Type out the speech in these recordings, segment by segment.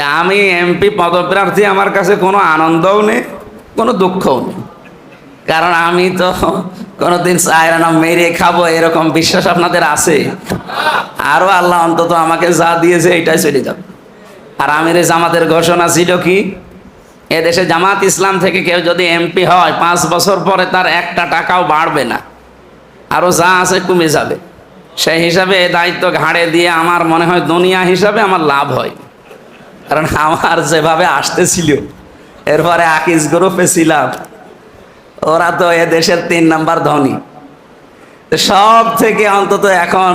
আমি এমপি পদপ্রার্থী, আমার কাছে কোনো আনন্দও নেই, কোনো দুঃখও নেই। কারণ আমি তো কোনোদিন চাইরা না, মেরে খাব, এরকম বিশ্বাস আপনাদের আছে? আরও আল্লাহ অন্তত আমাকে যা দিয়েছে, এটাই চলে যাবে। আর আমির জামাতের ঘোষণা ছিল কি? এদেশে জামাত ইসলাম থেকে কেউ যদি এমপি হয়, পাঁচ বছর পরে তার একটা টাকাও বাড়বে না। আরও যা আছে কমে যাবে। সেই হিসাবে এই দায়িত্ব ঘাড়ে দিয়ে আমার মনে হয় দুনিয়া হিসাবে আমার লাভ হয় কারণ আমার যেভাবে আসতেছিল, এরপরে আকিজ গ্রুপে ছিলাম। ওরা তো এ দেশের তিন নাম্বার ধনী। সব থেকে অন্তত এখন,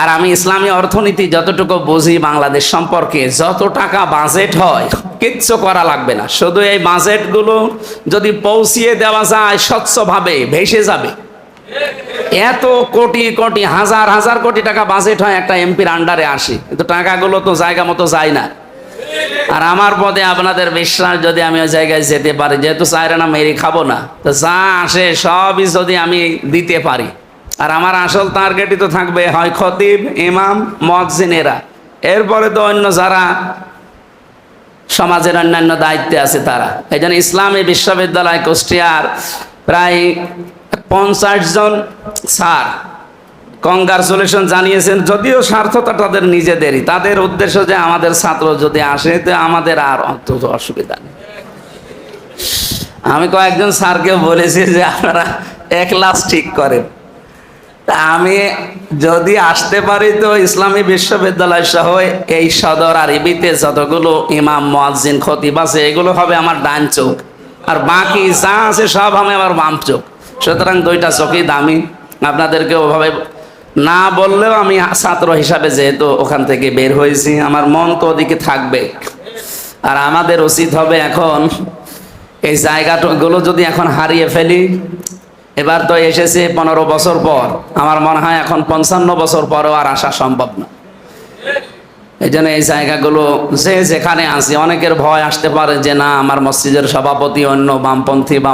আর আমি ইসলামী অর্থনীতি যতটুকু বুঝি, বাংলাদেশ সম্পর্কে যত টাকা বাজেট হয়, কিচ্ছু করা লাগবে না। শুধু এই বাজেটগুলো যদি পৌঁছিয়ে দেওয়া যায়, স্বচ্ছভাবে ভেসে যাবে। এত কোটি কোটি, হাজার হাজার কোটি টাকা বাজেট হয় একটা এমপির আন্ডারে আসে। কিন্তু টাকাগুলো তো জায়গা মতো যায় না। আর আমার পদে আপনাদের বিশ্বাস যদি আমি ওই জায়গায় যেতে পারি, যেহেতু চাইরে না মেরি খাব না, তো যা আসে সবই যদি আমি দিতে পারি। আর আমার আসল টার্গেটই তো থাকবে, হয় খতিব, ইমাম মজিনেরা এরপরে তো অন্য যারা সমাজের অন্যান্য দায়িত্বে আছে তারা। এই জন্য ইসলামী বিশ্ববিদ্যালয় কুষ্টিয়ার প্রায় পঞ্চাশ জন। স্যার কংগ্রাচুলেশন জানিয়েছেন, যদিও স্বার্থতা তাদের নিজেদেরই। তাদের উদ্দেশ্য যে আমাদের ছাত্র যদি আসে, তো আমাদের আর অন্তত অসুবিধা নেই। আমি কয়েকজন স্যারকে বলেছি যে আপনারা এক ক্লাস ঠিক করেন। তা আমি যদি আসতে পারি, তো ইসলামী বিশ্ববিদ্যালয় সহ এই সদর আর ইবিতে যতগুলো ইমাম, মোয়াজ্জিন, খতিব আছে, এগুলো হবে আমার ডান চোখ। আর বাকি যা আছে সব হবে আমার বাম চোখ। সুতরাং দুইটা চোখই দামি। আপনাদেরকে ওভাবে না বললেও আমি ছাত্র হিসাবে যেহেতু ওখান থেকে বের হয়েছি, আমার মন তো ওদিকে থাকবে। আর আমাদের উচিত হবে এখন এই জায়গাগুলো যদি এখন হারিয়ে ফেলি। এবার তো এসেছে পনেরো বছর পর। আমার মনে হয় এখন পঞ্চান্ন বছর পরও আর আসা সম্ভব না। এই জন্য এই জায়গাগুলো যে যেখানে আছে, অনেকের ভয় আসতে পারে যে, না, আমার মসজিদের সভাপতি অন্য বামপন্থী বা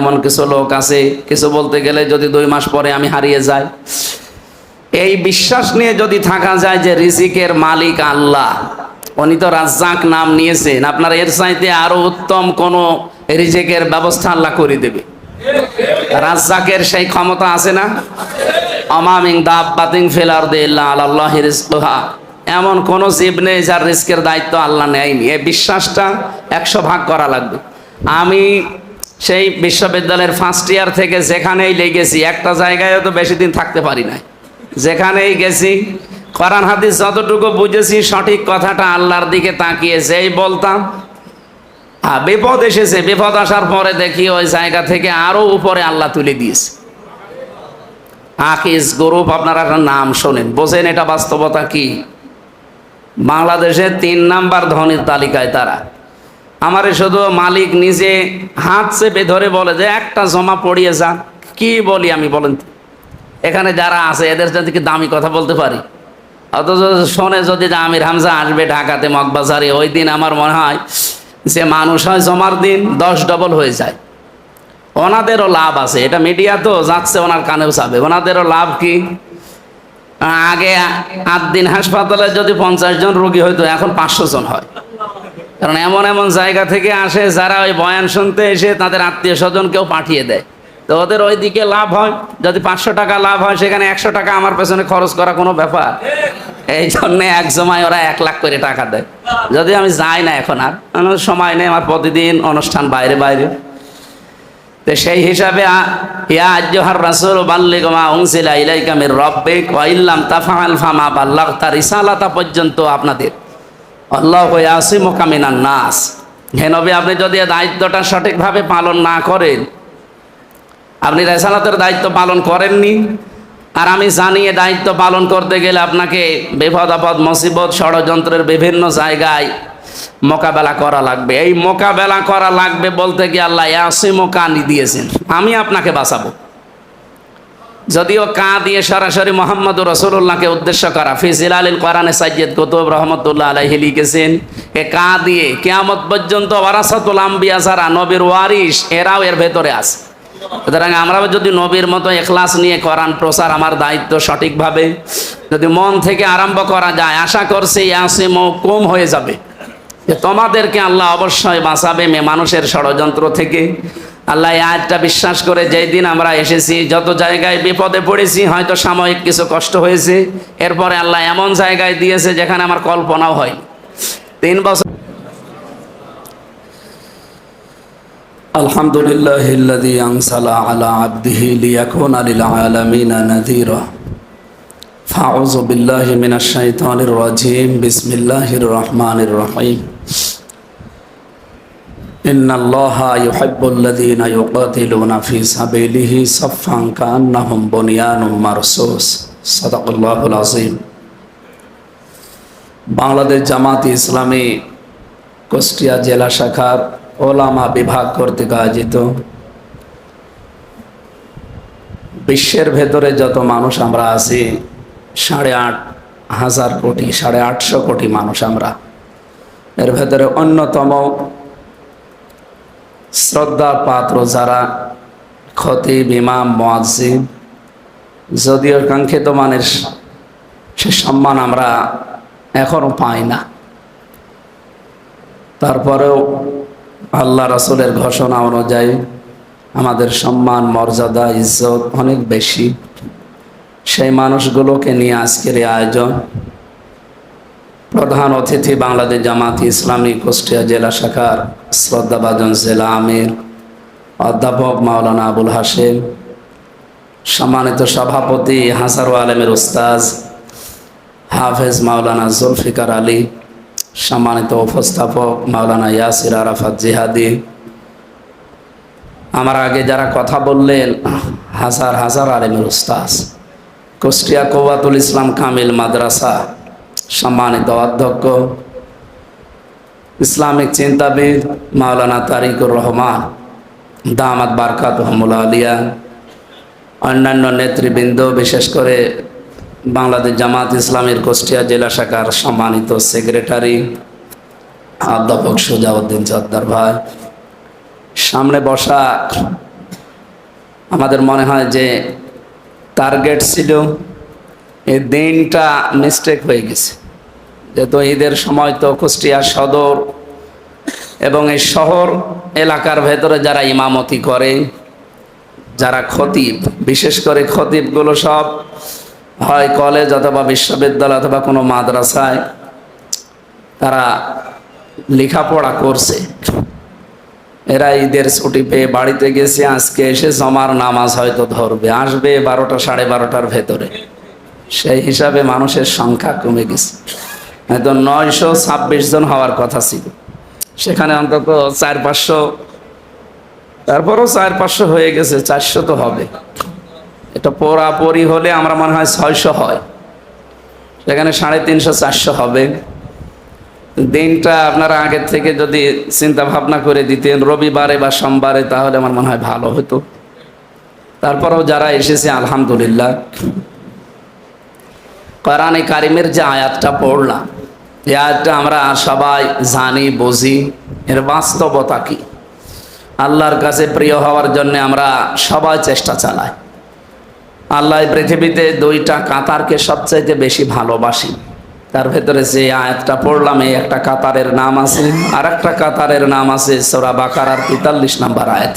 এমন কিছু লোক আছে। কিছু বলতে গেলে যদি দুই মাস পরে আমি হারিয়ে যাই। এই বিশ্বাস নিয়ে যদি থাকা যায় যে, রিজিকের মালিক আল্লাহ, উনি তো রাজ্জাক নাম নিয়েছেন, আপনার এর চাইতে আরও উত্তম কোন রিজিকের ব্যবস্থা আল্লাহ করে দেবে। রাজ্জাকের সেই ক্ষমতা আছে না? অমামিং দাবাতিং ফেলার দে আল্লাহ রিজকুহা। এমন কোন জীব নেই যার রিস্কের দায়িত্ব আল্লাহ নেয়নি। এই বিশ্বাসটা একশো ভাগ করা লাগবে। আমি সেই বিশ্ববিদ্যালয়ের ফার্স্ট ইয়ার থেকে যেখানেই লেগেছি, একটা জায়গায় তো বেশি দিন থাকতে পারি নাই। যেখানেই গেছি, কোরআন হাদিস যতটুকু বুঝেছি, সঠিক কথাটা আল্লাহর দিকে তাকিয়ে যেই বলতাম বিপদ এসেছে। বিপদ আসার পরে দেখি ওই জায়গা থেকে আরও উপরে আল্লাহ তুলে দিয়েছে। আকিস গ্রুপ, আপনারা একটা নাম শোনেন। বোঝেন এটা বাস্তবতা কি? বাংলাদেশে তিন নাম্বার ধনির তালিকায় তারা। আমারে শুধু মালিক নিজে হাত চেপে ধরে বলে যে, একটা জমা পড়িয়ে যান কি বলি আমি বলেন এখানে যারা আছে, এদের সাথে কি দামি কথা বলতে পারি? অথচ শোনে, যদি যে আমির হামজা আসবে ঢাকাতে মগবাজারে, ওই দিন আমার মনে হয় যে মানুষ হয় জমার দিন দশ ডবল হয়ে যায়। ওনাদেরও লাভ আছে, এটা মিডিয়া তো যাচ্ছে, ওনার কানেও যাবে। ওনাদেরও লাভ কি? আগে আট দিন হাসপাতালে যদি পঞ্চাশ জন রোগী হইতো, এখন পাঁচশো জন হয়। কারণ এমন এমন জায়গা থেকে আসে যারা ওই বয়ান শুনতে এসে তাদের আত্মীয় স্বজন কেউ পাঠিয়ে দেয়। তো ওদের ওই দিকে লাভ হয়। যদি পাঁচশো টাকা লাভ হয়, সেখানে একশো টাকা আমার পেছনে খরচ করা কোনো ব্যাপার। এই জন্যে এক সময় ওরা এক লাখ করে টাকা দেয়। যদি আমি যাই না এখন আর। সময় নেই, আমার প্রতিদিন অনুষ্ঠান বাইরে বাইরে। তো সেই হিসাবে পর্যন্ত আপনাদের। নাস। আপনি যদি দায়িত্বটা সঠিকভাবে পালন না করেন, আপনি রেসালাতের দায়িত্ব পালন করেননি, আর আমি জানি দায়িত্ব পালন করতে গেলে আপনাকে বিপদ আপদ, মুসিবত, ষড়যন্ত্রের বিভিন্ন জায়গায় মোকাবেলা করা লাগবে। এই মোকাবেলা করা লাগবে বলতে গিয়ে আল্লাহ ইয়াসিমো কানি দিয়েছেন। আমি আপনাকে বাঁচাবো। যদিও কা দিয়ে সরাসরি মোহাম্মদ রসুল্লাহকে উদ্দেশ্য করা ফিজিল আলীল কোরআনে সাইয়দ কুতুব রহমতুল্লাহ আলাইহি লিখেছেন এ কা দিয়ে কেয়ামত পর্যন্ত ওয়ারাসাতুল আম্বিয়া যারা নবীর ওয়ারিস এরাও এর ভেতরে আছে। সুতরাং আমরা যদি নবীর মতো এখলাস নিয়ে কোরআন প্রচার আমার দায়িত্ব সঠিকভাবে যদি মন থেকে আরম্ভ করা যায়, আশা করছি ইয়াসিম কম হয়ে যাবে। যে তোমাদেরকে আল্লাহ অবশ্যই বাঁচাবে মেয়ে মানুষের ষড়যন্ত্র থেকে। আল্লাহ আয়টা বিশ্বাস করে যেই দিন আমরা এসেছি, যত জায়গায় বিপদে পড়েছি, হয়তো সাময়িক কিছু কষ্ট হয়েছে। এরপরে আল্লাহ এমন জায়গায় দিয়েছে যেখানে আমার কল্পনাও হয় তিন বছর আলহামদুলিল্লাহ আলা আব্দিহি লিয়াকুন আলিল আলামিনা নাযীরা। للعالمين نذيرا فأعوذ بالله من الشيطان الرجيم بسم الله الرحمن الرحيم إن الله يحب الذين يقاتلون في سبيله صفا كأنهم بنيان مرصوص صدق الله العظيم বাংলাদেশ জামাত ইসলামী কুষ্টিয়া জেলা শাখার ওলামা বিভাগ কর্তৃক আয়োজিত বিশ্বের ভেতরে যত মানুষ আমরা আছি সাড়ে আট হাজার কোটি, সাড়ে আটশো কোটি মানুষ আমরা। এর ভেতরে অন্যতম শ্রদ্ধার পাত্র যারা খতিব, ইমাম, মোয়াজ্জিন, যদিও কাঙ্ক্ষিত মানের সে সম্মান আমরা এখনও পাই না। তারপরেও আল্লাহ রাসুলের ঘোষণা অনুযায়ী আমাদের সম্মান, মর্যাদা, ইজ্জত অনেক বেশি। সেই মানুষগুলোকে নিয়ে আজকের এই আয়োজন। প্রধান অতিথি বাংলাদেশ জামাত ইসলামী কুষ্টিয়া জেলা শাখার শ্রদ্ধাভাজন জেলা আমির, অধ্যাপক মাওলানা আবুল হাসেম সম্মানিত সভাপতি হাসারু আলমের উস্তাজ হাফেজ মাওলানা জুলফিকার আলী, সম্মানিত উপস্থাপক মাওলানা ইয়াসির আরাফাত জিহাদি। আমার আগে যারা কথা বললেন, হাজার হাজার আলেমের উস্তাজ কুষ্টিয়া কৌবাতুল ইসলাম কামিল মাদ্রাসা সম্মানিত অধ্যক্ষ, ইসলামিক চিন্তাবিদ মাওলানা তারিকুর রহমান, দামাত বারকাত হমুল আলিয়া, অন্যান্য নেতৃবৃন্দ, বিশেষ করে বাংলাদেশ জামাত ইসলামের কুষ্টিয়া জেলা শাখার সম্মানিত সেক্রেটারি, অধ্যাপক সুজাউদ্দিন চদ্দার ভাই। সামনে বসা আমাদের মনে হয় যে টার্গেট ছিল এই দিনটা মিস্টেক হয়ে গেছে। যেহেতু ঈদের সময় তো কুষ্টিয়া সদর এবং এই শহর এলাকার ভেতরে যারা ইমামতি করে, যারা খতিব, বিশেষ করে খতিবগুলো সব হয় কলেজ অথবা বিশ্ববিদ্যালয় অথবা কোনো মাদ্রাসায়, তারা লেখাপড়া করছে। এরা ঈদের ছুটি পেয়ে বাড়িতে গেছে, আজকে এসে জমার নামাজ হয়তো ধরবে। আসবে বারোটা, সাড়ে বারোটার ভেতরে। সেই হিসাবে মানুষের সংখ্যা কমে গেছে। হয়তো নয়শো ছাব্বিশ জন হওয়ার কথা ছিল। সেখানে অন্তত চার পাঁচশো, তারপরও চার পাঁচশো হয়ে গেছে, চারশো তো হবে। এটা পোড়াপড়ি হলে আমরা মনে হয় ছয়শো হয়। সেখানে সাড়ে তিনশো, চারশো হবে। দিনটা আপনারা আগের থেকে যদি চিন্তা ভাবনা করে দিতেন, রবিবারে বা সোমবারে, তাহলে আমার মনে হয় ভালো হতো। তারপরেও যারা এসেছে, আলহামদুলিল্লাহ। কোরআনে কারিমের যে আয়াতটা পড়লাম, এই আয়াতটা আমরা সবাই জানি, বুঝি। এর বাস্তবতা কি? আল্লাহর কাছে প্রিয় হওয়ার জন্য আমরা সবাই চেষ্টা চালাই। আল্লাহ পৃথিবীতে দুইটা কাতারকে সবচাইতে বেশি ভালোবাসি তার ভেতরে যে আয়াতটা পড়লাম, এই একটা কাতারের নাম আছে আর একটা কাতারের নাম আছে, সোরা বাকার আর তেতাল্লিশ নাম্বার আয়াত।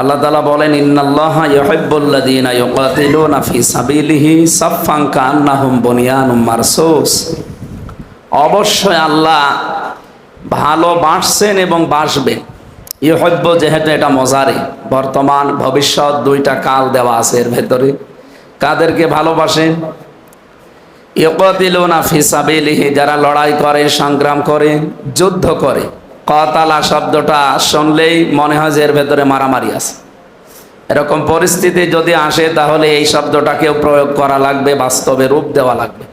আল্লাহ তালা বলেন, ইন্নাল্লাহ ইউহিব্বুল্লাযীনা ইউকাতিলুনা ফি সাবিলিহি সাফফান কান্নাহুম বুনিয়ানুম মারসুস। অবশ্যই আল্লাহ ভালোবাসছেন এবং বাসবেন ইহব্য যেহেতু এটা মজারে, বর্তমান, ভবিষ্যৎ দুইটা কাল দেওয়া আছে এর ভেতরে। কাদেরকে ভালোবাসেন? যারা লড়াই করে, সংগ্রাম করে, যুদ্ধ করে। কতালা শব্দটা শুনলেই মনে হয় যে এর ভেতরে মারামারি আছে। এরকম পরিস্থিতি যদি আসে, তাহলে এই শব্দটাকেও প্রয়োগ করা লাগবে, বাস্তবে রূপ দেওয়া লাগবে।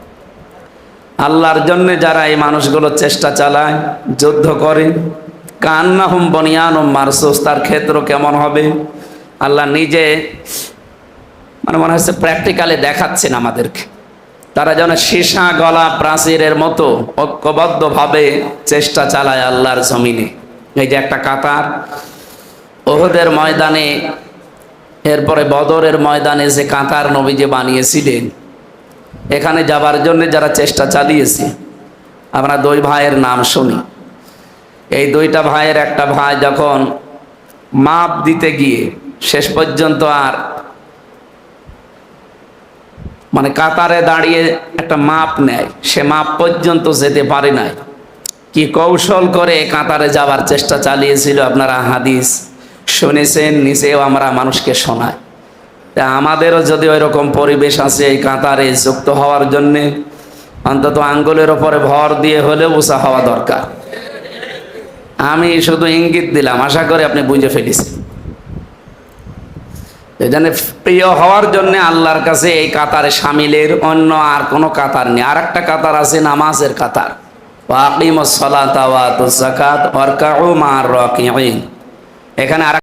আল্লাহর জন্য যারা এই মানুষগুলো চেষ্টা চালায়, যুদ্ধ করে কান্না হুম বনিয়ান ও মারসুস, তার ক্ষেত্র কেমন হবে? আল্লাহ নিজে মানে মনে হচ্ছে প্র্যাকটিক্যালি দেখাচ্ছেন আমাদেরকে। তারা যেন সীসা গলা প্রাচীরের মতো ঐক্যবদ্ধভাবে চেষ্টা চালায় আল্লাহর জমিনে। এই যে একটা কাতার, ওহদের ময়দানে, এরপরে বদরের ময়দানে যে কাতার নবী যে বানিয়েছিলেন, এখানে যাবার জন্য যারা চেষ্টা চালিয়েছে। আমরা দুই ভাইয়ের নাম শুনি। এই দুইটা ভাইয়ের একটা ভাই যখন মাপ দিতে গিয়ে শেষ পর্যন্ত আর মানে কাতারে দাঁড়িয়ে একটা মাপ নেয়। সে মাপ পর্যন্ত যেতে পারে নাই। কি কৌশল করে কাতারে যাওয়ার চেষ্টা চালিয়েছিল আপনারা হাদিস শুনেছেন, নিজেও আমরা মানুষকে শোনাই। তা আমাদেরও যদি ওই রকম পরিবেশ আছে এই কাতারে যুক্ত হওয়ার জন্যে, অন্তত আঙ্গুলের ওপরে ভর দিয়ে হলেও উষা হওয়া দরকার। আমি শুধু ইঙ্গিত দিলাম, আশা করি আপনি বুঝে ফেলেছেন। এজন্য প্রিয় হওয়ার জন্য আল্লাহর কাছে এই কাতার সামিলের, অন্য আর কোনো কাতার নেই। আর একটা কাতার আছে নামাজের কাতার। ওয়াকিম সালাতা মা'আর রাকিঈন। এখানে আর